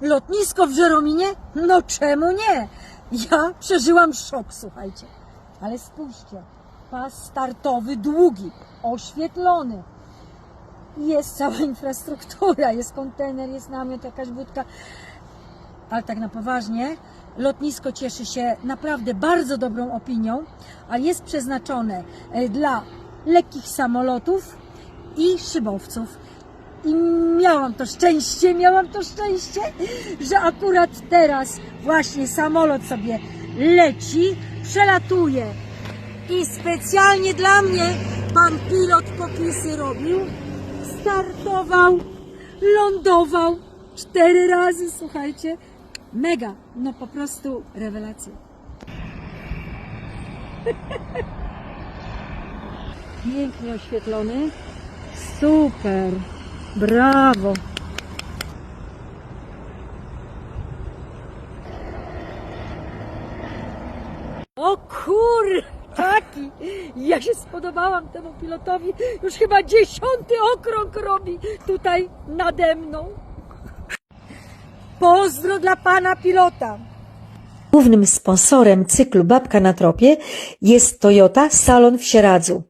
Lotnisko w Żerominie? No czemu nie? Ja przeżyłam szok, słuchajcie. Ale spójrzcie, pas startowy długi, oświetlony. Jest cała infrastruktura, jest kontener, jest namiot, jakaś budka. Ale tak na poważnie, lotnisko cieszy się naprawdę bardzo dobrą opinią, a jest przeznaczone e, dla lekkich samolotów i szybowców. I miałam to szczęście, miałam to szczęście, że akurat teraz właśnie samolot sobie leci, przelatuje. I specjalnie dla mnie pan pilot popisy robił. Startował, lądował cztery razy, słuchajcie. Mega, no po prostu rewelacja. Pięknie oświetlony. Super. Brawo. O kur... Taki! Ja się spodobałam temu pilotowi. Już chyba dziesiąty okrąg robi tutaj nade mną. Pozdro dla pana pilota. Głównym sponsorem cyklu Babka na tropie jest Toyota Salon w Sieradzu.